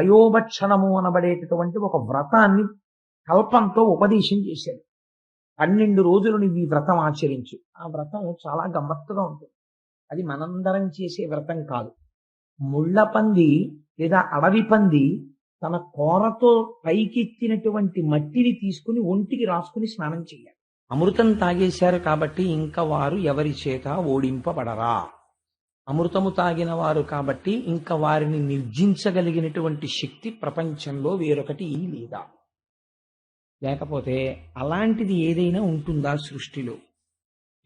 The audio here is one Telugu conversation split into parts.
పయోభక్షణము అనబడేటటువంటి ఒక వ్రతాన్ని కల్పంతో ఉపదేశం చేశాడు. పన్నెండు రోజులు నువ్వు ఈ వ్రతం ఆచరించు. ఆ వ్రతం చాలా గమ్మత్తుగా ఉంటుంది. అది మనందరం చేసే వ్రతం కాదు. ముళ్ళ పంది లేదా అడవి పంది తన కోరతో పైకెత్తినటువంటి మట్టిని తీసుకుని ఒంటికి రాసుకుని స్నానం చేయాలి. అమృతం తాగేశారు కాబట్టి ఇంకా వారు ఎవరి చేత ఓడింపబడరా? అమృతము తాగిన వారు కాబట్టి ఇంకా వారిని నిర్జించగలిగినటువంటి శక్తి ప్రపంచంలో వేరొకటి లేదా. లేకపోతే అలాంటిది ఏదైనా ఉంటుందా సృష్టిలో?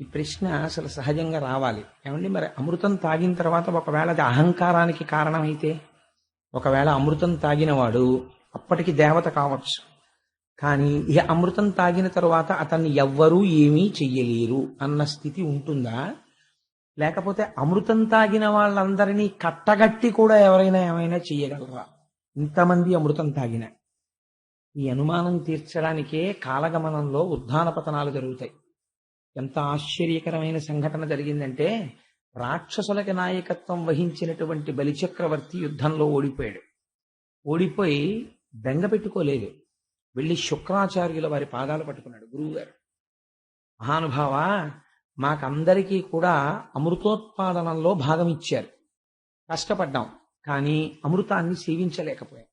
ఈ ప్రశ్న అసలు సహజంగా రావాలి. ఏమండి మరి అమృతం తాగిన తర్వాత ఒకవేళ అది అహంకారానికి కారణమైతే ఒకవేళ అమృతం తాగినవాడు అప్పటికి దేవత కావచ్చు. కానీ ఈ అమృతం తాగిన తర్వాత అతన్ని ఎవ్వరూ ఏమీ చెయ్యలేరు అన్న స్థితి ఉంటుందా? లేకపోతే అమృతం తాగిన వాళ్ళందరినీ కట్టగట్టి కూడా ఎవరైనా ఏమైనా చేయగలరా? ఇంతమంది అమృతం తాగిన. ఈ అనుమానం తీర్చడానికే కాలగమనంలో ఉద్ధాన పతనాలు జరుగుతాయి. ఎంత ఆశ్చర్యకరమైన సంఘటన జరిగిందంటే రాక్షసులకి నాయకత్వం వహించినటువంటి బలిచక్రవర్తి యుద్ధంలో ఓడిపోయాడు. ఓడిపోయి బెంగ పెట్టుకోలేదు. వెళ్ళి శుక్రాచార్యుల వారి పాదాలు పట్టుకున్నాడు గురువుగారు. మహానుభావా మాకందరికీ కూడా అమృతోత్పాదనంలో భాగం ఇచ్చారు కష్టపడ్డాం. కానీ అమృతాన్ని సేవించలేకపోయాం.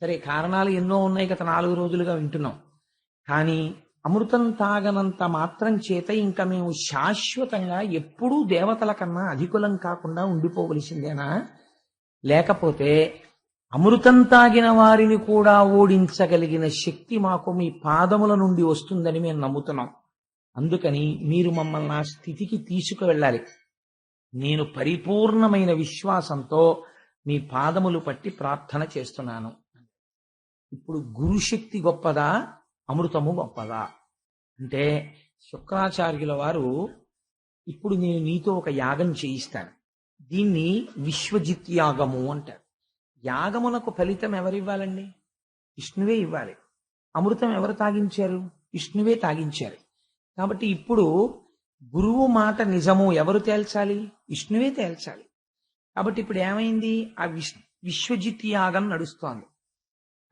సరే కారణాలు ఎన్నో ఉన్నాయి గత నాలుగు రోజులుగా వింటున్నాం. కానీ అమృతం తాగనంత మాత్రం చేత ఇంకా మేము శాశ్వతంగా ఎప్పుడూ దేవతల కన్నా అధికులం కాకుండా ఉండిపోవలసిందేనా? లేకపోతే అమృతం తాగిన వారిని కూడా ఓడించగలిగిన శక్తి మాకు మీ పాదముల నుండి వస్తుందని మేము నమ్ముతున్నాం. అందుకని మీరు మమ్మల్ని ఆ స్థితికి తీసుకువెళ్ళాలి. నేను పరిపూర్ణమైన విశ్వాసంతో మీ పాదములు పట్టి ప్రార్థన చేస్తున్నాను. ఇప్పుడు గురుశక్తి గొప్పదా? అమృతము గొప్పదా? అంటే శుక్రాచార్యుల వారు ఇప్పుడు నేను నీతో ఒక యాగం చేయిస్తాను. దీన్ని విశ్వజిత్ యాగము అంటారు. యాగమునకు ఫలితం ఎవరివ్వాలండి? విష్ణువే ఇవ్వాలి. అమృతం ఎవరు తాగించారు? విష్ణువే తాగించారు. కాబట్టి ఇప్పుడు గురువు మాట నిజము ఎవరు తేల్చాలి? విష్ణువే తేల్చాలి. కాబట్టి ఇప్పుడు ఏమైంది? ఆ విశ్ విశ్వజిత్ యాగం నడుస్తోంది.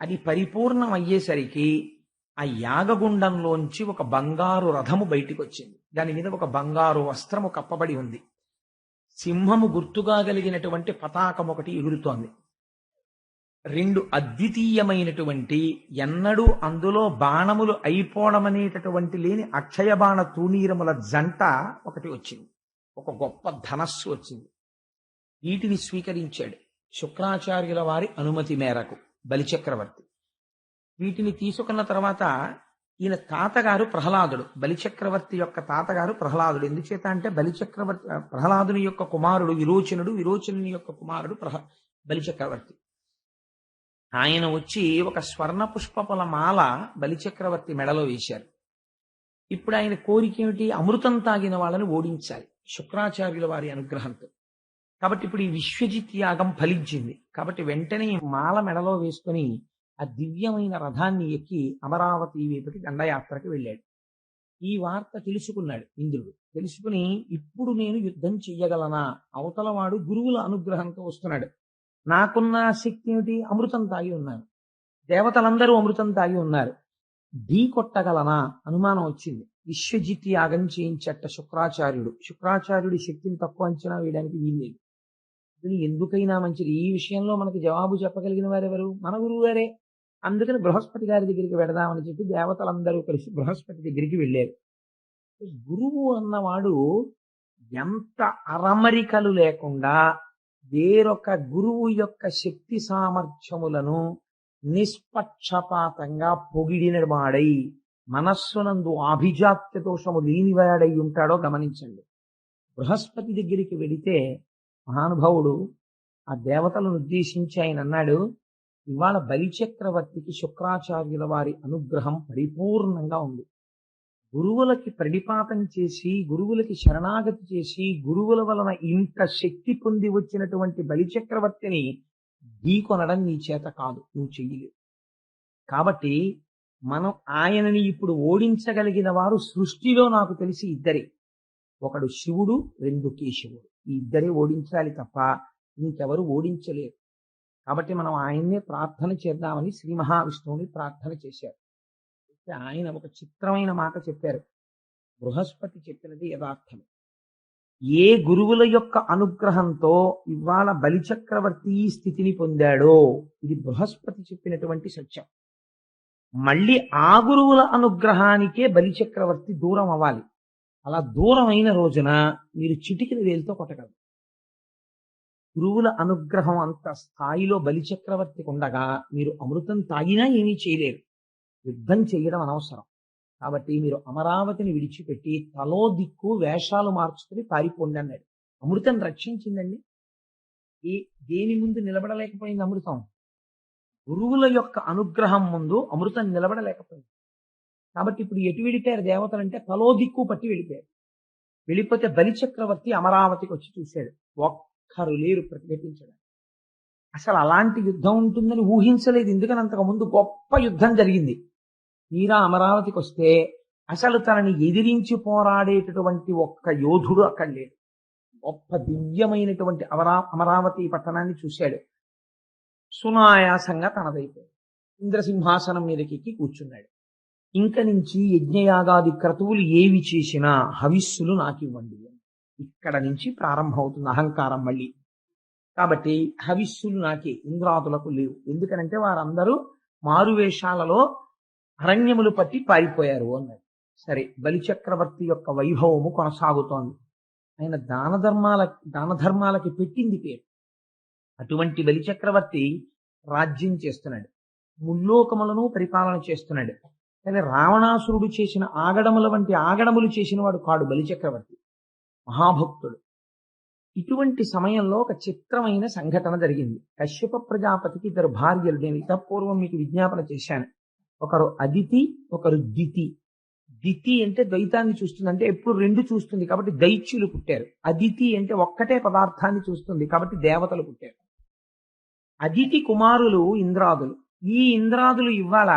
అది పరిపూర్ణం అయ్యేసరికి ఆ యాగగుండంలోంచి ఒక బంగారు రథము బయటికి వచ్చింది దాని మీద ఒక బంగారు వస్త్రము కప్పబడి ఉంది. సింహము గుర్తుగా కలిగినటువంటి పతాకం ఒకటి ఎగురుతోంది. రెండు అద్వితీయమైనటువంటి ఎన్నడూ అందులో బాణములు అయిపోవడమనేటటువంటి లేని అక్షయ బాణ తూణీరముల జంట ఒకటి వచ్చింది. ఒక గొప్ప ధనస్సు వచ్చింది. వీటిని స్వీకరించాడు శుక్రాచార్యుల వారి అనుమతి మేరకు బలిచక్రవర్తి. వీటిని తీసుకున్న తర్వాత ఈయన తాతగారు ప్రహ్లాదుడు. బలిచక్రవర్తి యొక్క తాతగారు ప్రహ్లాదుడు. ఎందుచేత అంటే బలిచక్రవర్తి ప్రహ్లాదుని యొక్క కుమారుడు విరోచనుడు విరోచనుని యొక్క కుమారుడు ప్రహ బలిచక్రవర్తి. ఆయన వచ్చి ఒక స్వర్ణ పుష్పముల మాల బలిచక్రవర్తి మెడలో వేశారు. ఇప్పుడు ఆయన కోరిక ఏమిటి? అమృతం తాగిన వాళ్ళని ఓడించాలి. శుక్రాచార్యుల వారి అనుగ్రహంతో. కాబట్టి ఇప్పుడు ఈ విశ్వజిత్ యాగం ఫలించింది. కాబట్టి వెంటనే మాల మెడలో వేసుకొని ఆ దివ్యమైన రథాన్ని ఎక్కి అమరావతి వైపుకి దండయాత్రకి వెళ్ళాడు. ఈ వార్త తెలుసుకున్నాడు ఇంద్రుడు. తెలుసుకుని ఇప్పుడు నేను యుద్ధం చెయ్యగలనా? అవతలవాడు గురువుల అనుగ్రహంతో వస్తున్నాడు. నాకున్న శక్తి ఏమిటి? అమృతం తాగి ఉన్నాను దేవతలందరూ అమృతం తాగి ఉన్నారు. ఢీ కొట్టగలనా? అనుమానం వచ్చింది. విశ్వజిత్ యాగం చేయించట శుక్రాచార్యుడు. శుక్రాచార్యుడి శక్తిని తక్కువ అంచనా వేయడానికి వీల్లేదు ఇది ఎందుకైనా మంచిది. ఈ విషయంలో మనకి జవాబు చెప్పగలిగిన వారెవరు? మన గురువు గారే అందుకని బృహస్పతి గారి దగ్గరికి వెడదామని చెప్పి దేవతలందరూ కలిసి బృహస్పతి దగ్గరికి వెళ్ళారు. గురువు అన్నవాడు ఎంత అరమరికలు లేకుండా వేరొక గురువు యొక్క శక్తి సామర్థ్యములను నిష్పక్షపాతంగా పొగిడిన వాడై మనస్సునందు ఆభిజాత్య దోషము లేనివాడై ఉంటాడో గమనించండి. బృహస్పతి దగ్గరికి వెడితే మహానుభావుడు ఆ దేవతలను ఉద్దేశించి ఆయన అన్నాడు ఇవాళ బలిచక్రవర్తికి శుక్రాచార్యుల వారి అనుగ్రహం పరిపూర్ణంగా ఉంది. గురువులకి ప్రణిపాతం చేసి గురువులకి శరణాగతి చేసి గురువుల వలన ఇంత శక్తి పొంది వచ్చినటువంటి బలిచక్రవర్తిని ఢీకొనడం నీ చేత కాదు నువ్వు చెయ్యలేవు కాబట్టి మనం ఆయనని ఇప్పుడు ఓడించగలిగిన వారు సృష్టిలో నాకు తెలిసి ఇద్దరే. ఒకడు శివుడు రెండు కేశవుడు. ఈ ఇద్దరే ఓడించాలి తప్ప ఇంకెవరు ఓడించలేరు. కాబట్టి మనం ఆయన్నే ప్రార్థన చేద్దామని శ్రీ మహావిష్ణువుని ప్రార్థన చేశారు. ఆయన ఒక చిత్రమైన మాట చెప్పారు. బృహస్పతి చెప్పినది యథార్థం. ఏ గురువుల యొక్క అనుగ్రహంతో ఇవాళ బలిచక్రవర్తి స్థితిని పొందాడో ఇది బృహస్పతి చెప్పినటువంటి సత్యం. మళ్ళీ ఆ గురువుల అనుగ్రహానికే బలిచక్రవర్తి దూరం అవ్వాలి. అలా దూరం అయిన రోజున మీరు చిటికిన వేలుతో కొట్టగలరు. గురువుల అనుగ్రహం అంత స్థాయిలో బలిచక్రవర్తికి ఉండగా మీరు అమృతం తాగినా ఏమీ చేయలేరు. యుద్ధం చేయడం అనవసరం. కాబట్టి మీరు అమరావతిని విడిచిపెట్టి తలో దిక్కు వేషాలు మార్చుకుని పారిపోండి అన్నాడు. అమృతం రక్షించిందండి? ఈ దేని ముందు నిలబడలేకపోయింది అమృతం? గురువుల యొక్క అనుగ్రహం ముందు అమృతం నిలబడలేకపోయింది. కాబట్టి ఇప్పుడు ఎటు వెళ్ళిపోయారు దేవతలు అంటే తలో దిక్కు పట్టి వెళ్ళిపోయారు. వెళ్ళిపోతే బలిచక్రవర్తి అమరావతికి వచ్చి చూశాడు. ఒక్కరు లేరు ప్రతిఘటించడానికి. అసలు అలాంటి యుద్ధం ఉంటుందని ఊహించలేదు. ఎందుకని అంతకుముందు గొప్ప యుద్ధం జరిగింది. తీరా అమరావతికి వస్తే అసలు తనని ఎదిరించి పోరాడేటటువంటి ఒక్క యోధుడు అక్కడ లేడు. గొప్ప దివ్యమైనటువంటి అమరా అమరావతి పట్టణాన్ని చూశాడు. సునాయాసంగా తనదైపోయాడు. ఇంద్రసింహాసనం మీదకి ఎక్కి కూర్చున్నాడు. ఇంక నుంచి యజ్ఞయాగాది క్రతువులు ఏవి చేసినా హవిస్సులు నాకివ్వండి ఇక్కడ నుంచి ప్రారంభమవుతుంది అహంకారం మళ్ళీ. కాబట్టి హవిస్సులు నాకే ఇంద్రాదులకు లేవు. ఎందుకనంటే వారందరూ మారువేషాలలో అరణ్యములు పట్టి పారిపోయారు అన్నాడు. సరే బలిచక్రవర్తి యొక్క వైభవము కొనసాగుతోంది. ఆయన దాన ధర్మాల దాన ధర్మాలకి పెట్టింది పేరు. అటువంటి బలిచక్రవర్తి రాజ్యం చేస్తున్నాడు. ముల్లోకములను పరిపాలన చేస్తున్నాడు. కానీ రావణాసురుడు చేసిన ఆగడముల వంటి ఆగడములు చేసిన వాడు కాడు బలిచక్రవర్తి. మహాభక్తుడు. ఇటువంటి సమయంలో ఒక చిత్రమైన సంఘటన జరిగింది. కశ్యప ప్రజాపతికి ఇద్దరు భార్యలు. నేను ఇతపూర్వం మీకు విజ్ఞాపన చేశాను. ఒకరు అదితి ఒకరు దితి. దితి అంటే ద్వైతాన్ని చూస్తుంది అంటే ఎప్పుడు రెండు చూస్తుంది కాబట్టి దైత్యులు పుట్టారు. అదితి అంటే ఒక్కటే పదార్థాన్ని చూస్తుంది కాబట్టి దేవతలు పుట్టారు. అదితి కుమారులు ఇంద్రాదులు. ఈ ఇంద్రాదులు ఇవాళ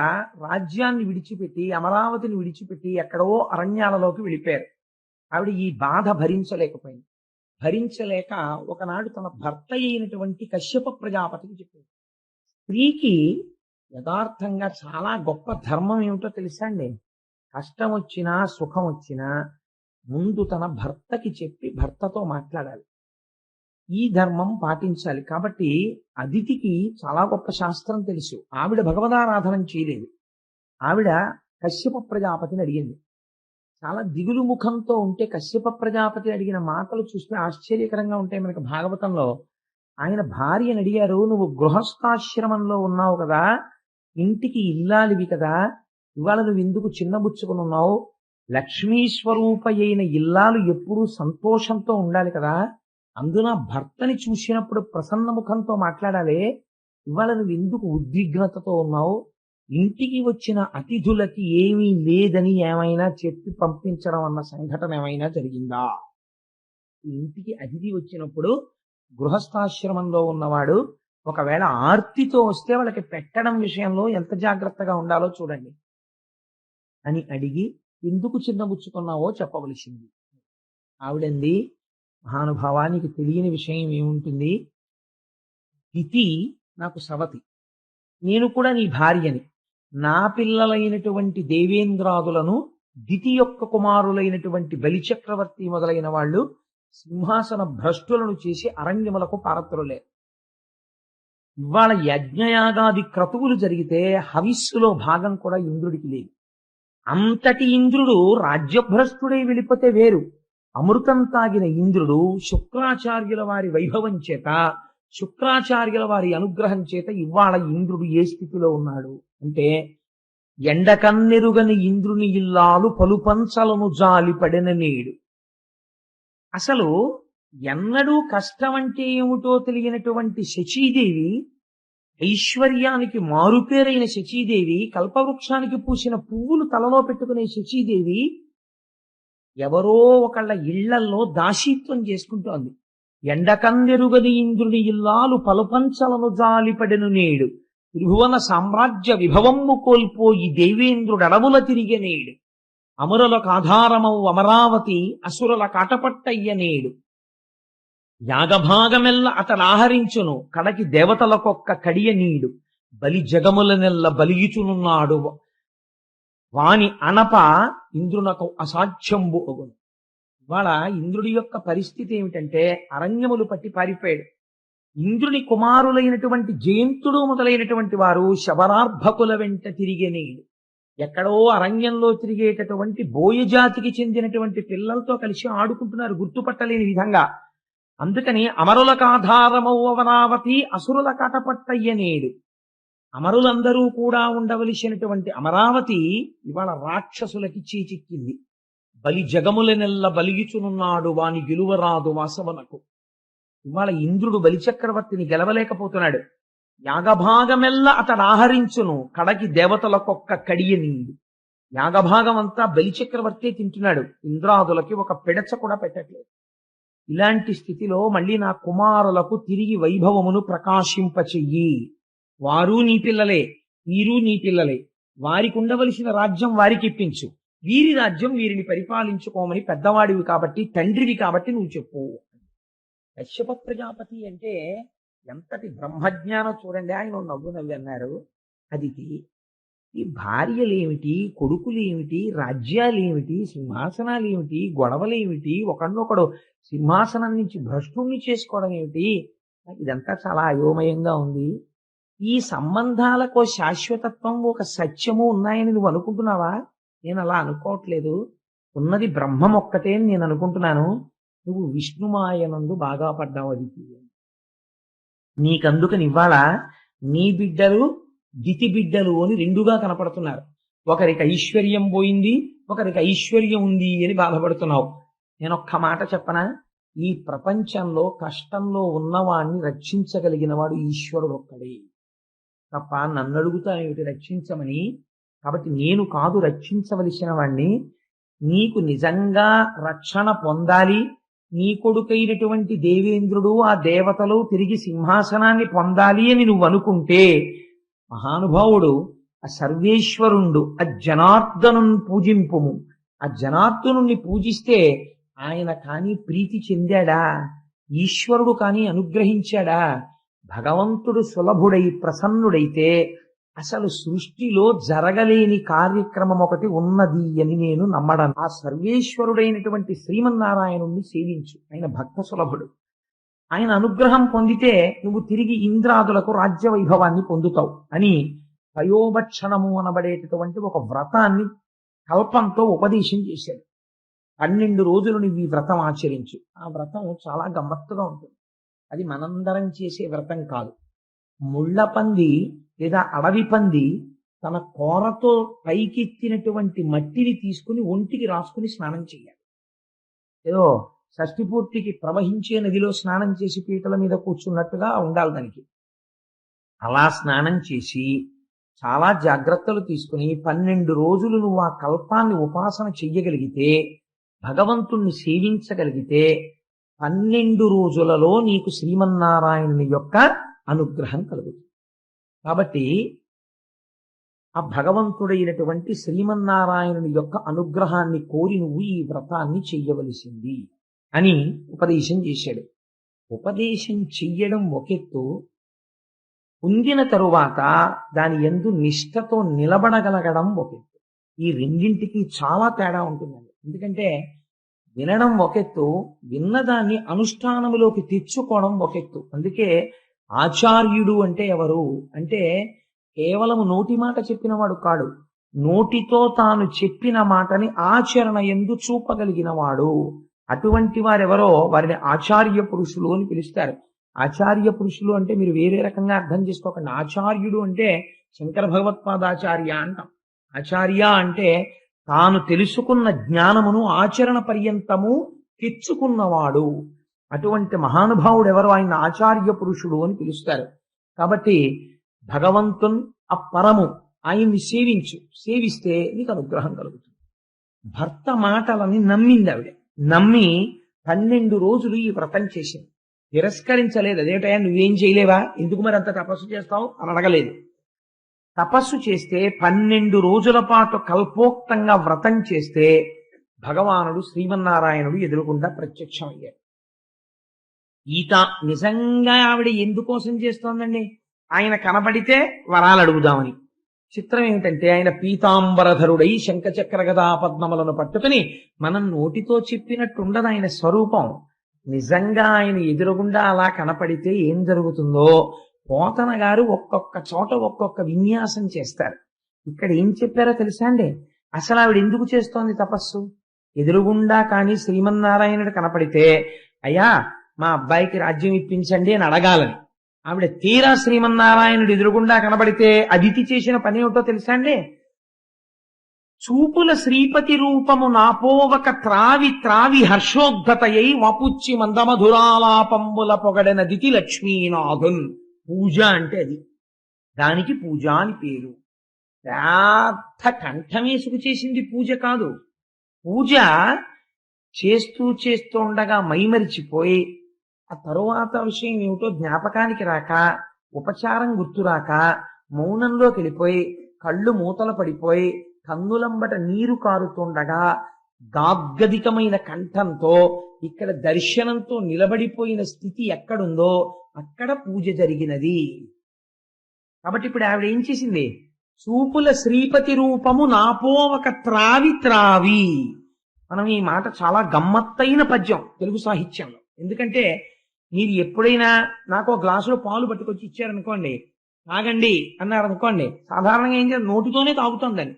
రాజ్యాన్ని విడిచిపెట్టి అమరావతిని విడిచిపెట్టి ఎక్కడో అరణ్యాలలోకి వెళ్ళిపోయారు. ఆవిడ ఈ బాధ భరించలేకపోయింది. భరించలేక ఒకనాడు తన భర్త అయినటువంటి కశ్యప ప్రజాపతికి చెప్పింది స్త్రీకి యథార్థంగా చాలా గొప్ప ధర్మం ఏమిటో తెలుసా అండి? కష్టం వచ్చినా సుఖం వచ్చినా ముందు తన భర్తకి చెప్పి భర్తతో మాట్లాడాలి. ఈ ధర్మం పాటించాలి. కాబట్టి అదితికి చాలా గొప్ప శాస్త్రం తెలుసు. ఆవిడ భగవదారాధనం చేయలేదు. ఆవిడ కశ్యప ప్రజాపతిని అడిగింది. చాలా దిగులు ముఖంతో ఉంటే కశ్యప ప్రజాపతి అడిగిన మాటలు చూస్తే ఆశ్చర్యకరంగా ఉంటాయి మనకి భాగవతంలో. ఆయన భార్యని అడిగారు నువ్వు గృహస్థాశ్రమంలో ఉన్నావు కదా ఇంటికి ఇల్లాలివి కదా ఇవాళ నువ్వు ఎందుకు చిన్నబుచ్చుకుని ఉన్నావు. లక్ష్మీస్వరూప అయిన ఇల్లాలు ఎప్పుడూ సంతోషంతో ఉండాలి కదా. అందున భర్తని చూసినప్పుడు ప్రసన్న ముఖంతో మాట్లాడాలి. ఇవాళ నువ్వు ఎందుకు ఉద్విగ్నతతో ఉన్నావు. ఇంటికి వచ్చిన అతిథులకి ఏమీ లేదని ఏమైనా చెప్పి పంపించడం అన్న సంఘటన ఏమైనా జరిగిందా? ఇంటికి అతిథి వచ్చినప్పుడు గృహస్థాశ్రమంలో ఉన్నవాడు ఒకవేళ ఆర్తితో వస్తే వాళ్ళకి పెట్టడం విషయంలో ఎంత జాగ్రత్తగా ఉండాలో చూడండి. అని అడిగి ఎందుకు చిన్నబుచ్చుకున్నావో చెప్పవలసింది. ఆవిడంది మహానుభావానికి తెలియని విషయం ఏముంటుంది? ఇతి నాకు సవతి. నేను కూడా నీ భార్యని. నా పిల్లలైనటువంటి దేవేంద్రాదులను దితి యొక్క కుమారులైనటువంటి బలిచక్రవర్తి మొదలైన వాళ్ళు సింహాసన భ్రష్టులను చేసి అరణ్యములకు పారత్రులేరు ఇవాళ యజ్ఞయాగాది క్రతువులు జరిగితే హవిస్సులో భాగం కూడా ఇంద్రుడికి లేదు. అంతటి ఇంద్రుడు రాజ్యభ్రష్టుడై వెళ్ళిపోతే వేరు. అమృతం తాగిన ఇంద్రుడు శుక్రాచార్యుల వారి వైభవం చేత శుక్రాచార్యుల వారి అనుగ్రహం చేత ఇవాళ ఇంద్రుడు ఏ స్థితిలో ఉన్నాడు అంటే ఎండకన్నెరుగని ఇంద్రుని ఇల్లాలు పలుపంచలను జాలి పడిన నేడు. అసలు ఎన్నడూ కష్టం అంటే ఏమిటో తెలియనటువంటి శచీదేవి ఐశ్వర్యానికి మారుపేరైన శచీదేవి కల్పవృక్షానికి పూసిన పువ్వులు తలలో పెట్టుకునే శచీదేవి ఎవరో ఒకళ్ళ ఇళ్ళల్లో దాసీత్వం చేసుకుంటోంది. ఎండకందెరుగని ఇంద్రుని ఇల్లాలు పలుపంచలను జాలిపడెను నేడు. త్రిభువన సామ్రాజ్య విభవమ్ము కోల్పోయి దేవేంద్రుడు అడవుల తిరిగే నేడు. అమరులకు ఆధారమవు అమరావతి అసురుల కాటపట్టయ్య నేడు. యాగభాగమెల్ల అతను ఆహరించును కడకి దేవతలకొక్క కడియ నీడు. బలి జగములనెల్ల బలియుచునున్నాడు. వాని అనప ఇంద్రునకు అసాధ్యంబు అగును ఇవాళ ఇంద్రుడి యొక్క పరిస్థితి ఏమిటంటే అరణ్యములు పట్టి పారిపోయాడు. ఇంద్రుని కుమారులైనటువంటి జయంతుడు మొదలైనటువంటి వారు శబరార్భకుల వెంట తిరిగేనేడు ఎక్కడో అరణ్యంలో తిరిగేటటువంటి బోయజాతికి చెందినటువంటి పిల్లలతో కలిసి ఆడుకుంటున్నారు. గుర్తుపట్టలేని విధంగా అందుకని అమరులకాధారమౌవనావతి అసురుల కటపట్టయ్యనేడు. అమరులందరూ కూడా ఉండవలసినటువంటి అమరావతి ఇవాళ రాక్షసులకి చీచిక్కింది. బలి జగముల నెల్ల బలిగిచునున్నాడు వాని గెలువరాదు వాసవనకు. ఇవాళ ఇంద్రుడు బలిచక్రవర్తిని గెలవలేకపోతున్నాడు. యాగభాగమెల్ల అతడు ఆహరించును కడకి దేవతలకొక్క కడియ నీడు. యాగభాగం అంతా బలిచక్రవర్తి తింటున్నాడు. ఇంద్రాదులకి ఒక పిడచ కూడా పెట్టట్లేదు. ఇలాంటి స్థితిలో మళ్ళీ నా కుమారులకు తిరిగి వైభవమును ప్రకాశింపచెయ్యి. వారు నీ పిల్లలే వీరు నీ పిల్లలే. వారికి ఉండవలసిన రాజ్యం వారికి ఇప్పించు వీరి రాజ్యం వీరిని పరిపాలించుకోమని పెద్దవాడివి కాబట్టి తండ్రివి కాబట్టి నువ్వు చెప్పు. కశ్యప ప్రజాపతి అంటే ఎంతటి బ్రహ్మజ్ఞానం చూడండి ఆయన నవ్వు నవ్వి అన్నారు. అది ఈ భార్యలేమిటి? కొడుకులేమిటి? రాజ్యాలేమిటి? సింహాసనాలేమిటి? గొడవలేమిటి? ఒకడినొకడు సింహాసనం నుంచి భ్రష్టుణ్ణి చేసుకోవడం ఏమిటి? ఇదంతా చాలా అయోమయంగా ఉంది. ఈ సంబంధాలకు శాశ్వతత్వం ఒక సత్యము ఉన్నాయని నువ్వు అనుకుంటున్నావా? నేను అలా అనుకోవట్లేదు. ఉన్నది బ్రహ్మం ఒక్కటే అని నేను అనుకుంటున్నాను. నువ్వు విష్ణుమాయనందు బాగా పడ్డావు అది. నీకందుకని ఇవాళ నీ బిడ్డలు దితి బిడ్డలు అని రెండుగా కనపడుతున్నారు. ఒకరికి ఐశ్వర్యం పోయింది ఒకరికి ఐశ్వర్యం ఉంది అని బాధపడుతున్నావు. నేను ఒక్క మాట చెప్పనా? ఈ ప్రపంచంలో కష్టంలో ఉన్నవాణ్ణి రక్షించగలిగిన వాడు ఈశ్వరుడు ఒక్కడే. తప్ప నన్ను అడుగుతానేమిటి రక్షించమని? కాబట్టి నేను కాదు రక్షించవలసిన వాణ్ణి. నీకు నిజంగా రక్షణ పొందాలి. నీ కొడుకైనటువంటి దేవేంద్రుడు ఆ దేవతలు తిరిగి సింహాసనాన్ని పొందాలి అని నువ్వు అనుకుంటే మహానుభావుడు ఆ సర్వేశ్వరుండు ఆ జనార్దను పూజింపుము. ఆ జనార్దనుణ్ణి పూజిస్తే ఆయన కానీ ప్రీతి చెందాడా? ఈశ్వరుడు కానీ అనుగ్రహించాడా? భగవంతుడు సులభుడై ప్రసన్నుడైతే అసలు సృష్టిలో జరగలేని కార్యక్రమం ఒకటి ఉన్నది అని నేను నమ్మడం ఆ సర్వేశ్వరుడైనటువంటి శ్రీమన్నారాయణుణ్ణి సేవించు. ఆయన భక్త సులభుడు. ఆయన అనుగ్రహం పొందితే నువ్వు తిరిగి ఇంద్రాదులకు రాజ్య వైభవాన్ని పొందుతావు. అని పయోభక్షణము అనబడేటటువంటి ఒక వ్రతాన్ని కల్పంతో ఉపదేశం చేశాడు. పన్నెండు రోజులు నువ్వు ఈ వ్రతం ఆచరించు. ఆ వ్రతం చాలా గమ్మత్తుగా ఉంటుంది. అది మనందరం చేసే వ్రతం కాదు. ముళ్ళ పంది లేదా అడవి పంది తన కోరతో పైకెత్తినటువంటి మట్టిని తీసుకుని ఒంటికి రాసుకుని స్నానం చేయాలి. ఏదో షష్ఠిపూర్తికి ప్రవహించే నదిలో స్నానం చేసి పీటల మీద కూర్చున్నట్టుగా ఉండాలి దానికి. అలా స్నానం చేసి చాలా జాగ్రత్తలు తీసుకుని పన్నెండు రోజులు నువ్వు ఆ కల్పాన్ని ఉపాసన చెయ్యగలిగితే భగవంతుణ్ణి సేవించగలిగితే పన్నెండు రోజులలో నీకు శ్రీమన్నారాయణుని యొక్క అనుగ్రహం కలుగుతుంది. కాబట్టి ఆ భగవంతుడైనటువంటి శ్రీమన్నారాయణుని యొక్క అనుగ్రహాన్ని కోరి నువ్వు ఈ వ్రతాన్ని చెయ్యవలసింది. అని ఉపదేశం చేశాడు. ఉపదేశం చెయ్యడం ఒకెత్తు పొందిన తరువాత దాని ఎందు నిష్ఠతో నిలబడగలగడం ఒకెత్తు. ఈ రెండింటికి చాలా తేడా ఉంటుందండి. ఎందుకంటే వినడం ఒకెత్తు విన్నదాన్ని అనుష్ఠానములోకి తెచ్చుకోవడం ఒకెత్తు. అందుకే ఆచార్యుడు అంటే ఎవరు? అంటే కేవలం నోటి మాట చెప్పినవాడు కాడు. నోటితో తాను చెప్పిన మాటని ఆచరణ ఎందు చూపగలిగినవాడు. అటువంటి వారెవరో వారిని ఆచార్య పురుషులు అని పిలుస్తారు. ఆచార్య పురుషులు అంటే మీరు వేరే రకంగా అర్థం చేసుకోకండి. ఆచార్యుడు అంటే శంకర భగవత్పాదాచార్య అంటాం. ఆచార్య అంటే తాను తెలుసుకున్న జ్ఞానమును ఆచరణ పర్యంతము తెచ్చుకున్నవాడు. అటువంటి మహానుభావుడు ఎవరు ఆయన ఆచార్య పురుషుడు అని పిలుస్తారు. కాబట్టి భగవంతున్ అపరము ఆయన్ని సేవించు. సేవిస్తే నీకు అనుగ్రహం కలుగుతుంది. భర్త మాటలని నమ్మింది ఆవిడ. నమ్మి పన్నెండు రోజులు ఈ వ్రతం చేసింది. తిరస్కరించలేదు. అదేటయా నువ్వేం చేయలేవా? ఎందుకు మరి అంత తపస్సు చేస్తావు? అని అడగలేదు. తపస్సు చేస్తే పన్నెండు రోజుల పాటు కల్పోక్తంగా వ్రతం చేస్తే భగవానుడు శ్రీమన్నారాయణుడు ఎదురుకుండా ప్రత్యక్షమయ్యాడు. ఈత నిజంగా ఆవిడ ఎందుకోసం చేస్తోందండి? ఆయన కనబడితే వరాలు అడుగుదామని. చిత్రం ఏమిటంటే ఆయన పీతాంబరధరుడై శంఖచక్ర గదా పద్మములను పట్టుకుని మనం నోటితో చెప్పినట్టుండదు ఆయన స్వరూపం. నిజంగా ఆయన ఎదురుగుండా అలా కనపడితే ఏం జరుగుతుందో? పోతన గారు ఒక్కొక్క చోట ఒక్కొక్క విన్యాసం చేస్తారు. ఇక్కడ ఏం చెప్పారో తెలుసా అండి? అసలు ఆవిడ ఎందుకు చేస్తోంది తపస్సు? ఎదురుగుండా కానీ శ్రీమన్నారాయణుడు కనపడితే అయ్యా మా అబ్బాయికి రాజ్యం ఇప్పించండి అని అడగాలని. ఆవిడ తీరా శ్రీమన్నారాయణుడు ఎదురుగుండా కనబడితే అదితి చేసిన పని ఏమిటో తెలుసా అండి? చూపుల శ్రీపతి రూపము నాపోవక త్రావి త్రావి హర్షోద్ధతయై వపుచ్చి మందమధురాలాపంబుల పొగడన దితి లక్ష్మీనాథున్. పూజ అంటే అది. దానికి పూజ అని పేరు. పెద్ద కంఠమేసుకు చేసింది పూజ కాదు. పూజ చేస్తూ చేస్తూ ఉండగా మైమరిచిపోయి ఆ తరువాత విషయం ఏమిటో జ్ఞాపకానికి రాక ఉపచారం గుర్తురాక మౌనంలోకి వెళ్ళిపోయి కళ్ళు మూతలు పడిపోయి కన్నులంబట నీరు కారుతుండగా గాగ్గదికమైన కంఠంతో ఇక్కడ దర్శనంతో నిలబడిపోయిన స్థితి ఎక్కడుందో అక్కడ పూజ జరిగినది. కాబట్టి ఇప్పుడు ఆవిడ ఏం చేసింది? చూపుల శ్రీపతి రూపము నాపోవక త్రావి త్రావి. మనం ఈ మాట చాలా గమ్మత్తైన పద్యం తెలుగు సాహిత్యంలో. ఎందుకంటే మీరు ఎప్పుడైనా నాకు ఒక గ్లాసులో పాలు పట్టుకొచ్చి ఇచ్చారనుకోండి తాగండి అన్నారు అనుకోండి సాధారణంగా ఏం చేయాలి? నోటితోనే తాగుతుందని.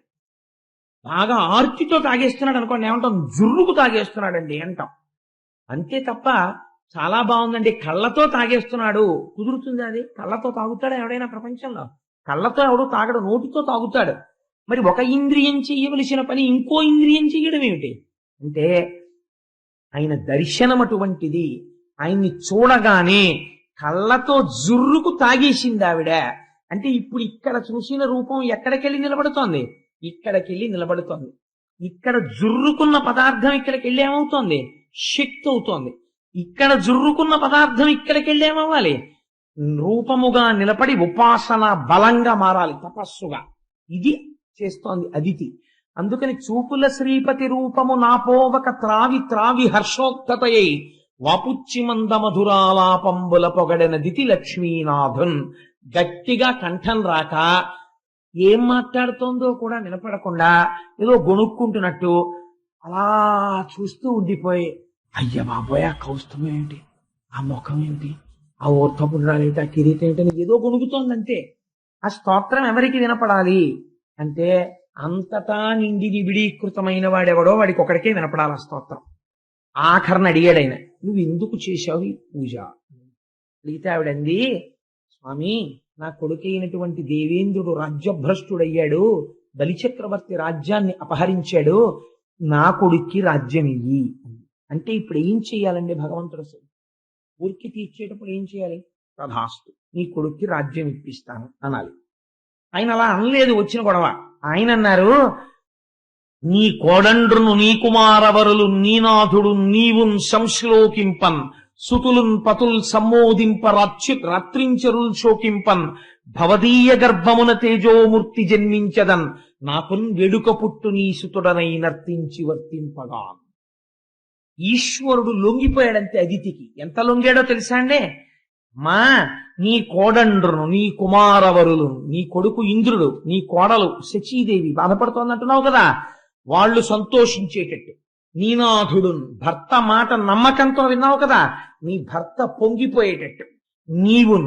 బాగా ఆర్తితో తాగేస్తున్నాడు అనుకోండి ఏమంటాం? జుర్రుకు తాగేస్తున్నాడండి అంటాం. అంతే తప్ప చాలా బాగుందండి. కళ్ళతో తాగేస్తున్నాడు. కుదురుతుంది అది? కళ్ళతో తాగుతాడా ఎవడైనా ప్రపంచంలో? కళ్ళతో ఎవడు తాగడు నోటితో తాగుతాడు. మరి ఒక ఇంద్రియం చేయవలసిన పని ఇంకో ఇంద్రియం చేయడం ఏమిటి? అంటే ఆయన దర్శనం అటువంటిది ఆయన్ని చూడగానే కళ్ళతో జుర్రుకు తాగేసింది ఆవిడ. అంటే ఇప్పుడు ఇక్కడ చూసిన రూపం ఎక్కడికెళ్ళి నిలబడుతోంది? ఇక్కడికెళ్ళి నిలబడుతోంది. ఇక్కడ జుర్రుకున్న పదార్థం ఇక్కడికి వెళ్ళి ఏమవుతోంది? శక్తి అవుతోంది. ఇక్కడ జుర్రుకున్న పదార్థం ఇక్కడికెళ్ళి ఏమవ్వాలి? రూపముగా నిలబడి ఉపాసన బలంగా మారాలి తపస్సుగా. ఇది చేస్తోంది అదితి. అందుకని చూపుల శ్రీపతి రూపము నాపోవక త్రావి త్రావి హర్షోక్తతయై వాపుచ్చిమంద మధురాలాపంబుల పొగడన దితి లక్ష్మీనాథున్ గట్టిగా కంఠం రాక ఏం మాట్లాడుతోందో కూడా నిలపడకుండా ఏదో గొణుక్కుంటున్నట్టు అలా చూస్తూ ఉండిపోయి అయ్య బాబోయ్ ఆ కౌస్తుభం ఏంటి? ఆ ముఖం ఏంటి? ఆ ఊర్ధపుండ్రాలు ఏంటి? ఆ కిరీటం ఏంటి? ఏదో గొణుకుతోంది అంతే ఆ స్తోత్రం ఎవరికి వినపడాలి? అంటే అంతటా నిండి నిబిడీకృతమైన వాడెవడో వాడికి ఒకడికే వినపడాలి ఆ స్తోత్రం. ఆఖరణ అడిగాడు ఆయన నువ్వు ఎందుకు చేశావు ఈ పూజ? అడిగితే ఆవిడంది స్వామి నా కొడుకైనటువంటి దేవేంద్రుడు రాజ్యభ్రష్టుడయ్యాడు బలిచక్రవర్తి రాజ్యాన్ని అపహరించాడు నా కొడుక్కి రాజ్యం ఇయ్యి. అంటే ఇప్పుడు ఏం చెయ్యాలండి భగవంతుడు అసలు? ఊరికి తీర్చేటప్పుడు ఏం చేయాలి? తథాస్తు నీ కొడుక్కి రాజ్యం ఇప్పిస్తాను అనాలి. ఆయన అలా అనలేదు వచ్చిన గొడవ. ఆయన అన్నారు నీ కోడండ్రును నీ కుమారవరులు నీనాథుడు నీవున్ సంశ్లోకింపన్ సుతులున్ పతుల్ సమ్మోదింప రాత్రి రాత్రించరుల్ శోకింపన్ భవదీయ గర్భమున తేజోమూర్తి జన్మించదన్ నాకున్ వెడుక పుట్టు నీ సుతుడనై నర్తించి వర్తింపగా ఈశ్వరుడు లొంగిపోయాడంతే అదితికి. ఎంత లొంగాడో తెలుసా అండి? మా నీ కోడండ్రును నీ కుమారవరులు నీ కొడుకు ఇంద్రుడు నీ కోడలు శచీదేవి బాధపడుతోందంటున్నావు కదా? వాళ్ళు సంతోషించేటట్టు. నీనాథుడు భర్త మాట నమ్మకంతో విన్నావు కదా నీ భర్త పొంగిపోయేటట్టు. నీవు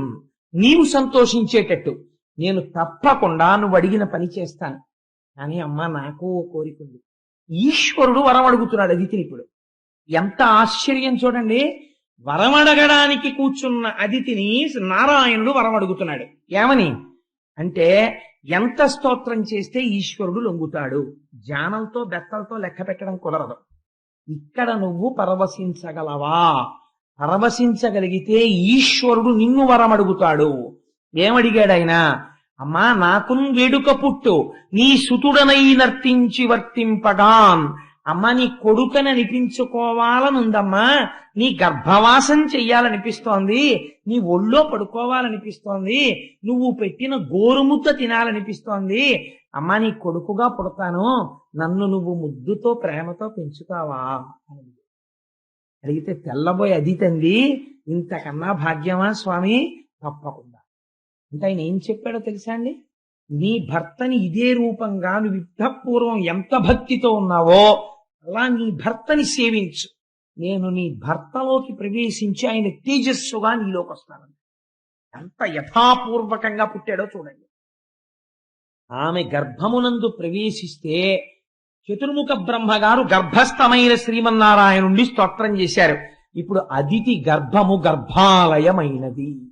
నీవు సంతోషించేటట్టు. నేను తప్పకుండా నువ్వు అడిగిన పని చేస్తాను. కానీ అమ్మ నాకు కోరికుంది కోరిక ఉంది. ఈశ్వరుడు వరం అడుగుతున్నాడు అదితిని ఇప్పుడు ఎంత ఆశ్చర్యం చూడండి. వరం అడగడానికి కూర్చున్న అదితిని నారాయణుడు వరం అడుగుతున్నాడు. ఏమని? అంటే ఎంత స్తోత్రం చేస్తే ఈశ్వరుడు లొంగుతాడు? జానంతో బెత్తలతో లెక్క పెట్టడం కుదరదు. ఇక్కడ నువ్వు పరవశించగలవా? పరవశించగలిగితే ఈశ్వరుడు నిన్ను వరం అడుగుతాడు ఏమడిగాడైనా అమ్మా నాకున్ వేడుక పుట్టు. నీ సుతుడనై నర్తించి వర్తింపగాన్. అమ్మా నీ కొడుకని అనిపించుకోవాలనుందమ్మా నీ గర్భవాసం చెయ్యాలనిపిస్తోంది. నీ ఒళ్ళో పడుకోవాలనిపిస్తోంది. నువ్వు పెట్టిన గోరుముద్ద తినాలనిపిస్తోంది. అమ్మా నీ కొడుకుగా పుడతాను. నన్ను నువ్వు ముద్దుతో ప్రేమతో పెంచుతావా? అని అడిగితే తెల్లబోయి అది తంది ఇంతకన్నా భాగ్యమా స్వామి? తప్పకుండా. అంటే ఆయన ఏం చెప్పాడో తెలుసా అండి? నీ భర్తని ఇదే రూపంగా నువ్వు యుద్ధపూర్వం ఎంత భక్తితో ఉన్నావో అలా నీ భర్తని సేవించు. నేను నీ భర్తలోకి ప్రవేశించి ఆయన తేజస్సుగా నీలోకి వస్తాను ఎంత యథాపూర్వకంగా పుట్టాడో చూడండి. ఆమె గర్భమునందు ప్రవేశిస్తే చతుర్ముఖ బ్రహ్మగారు గర్భస్థమైన శ్రీమన్నారాయణుండి స్తోత్రం చేశారు. ఇప్పుడు అదితి గర్భము గర్భాలయమైనది.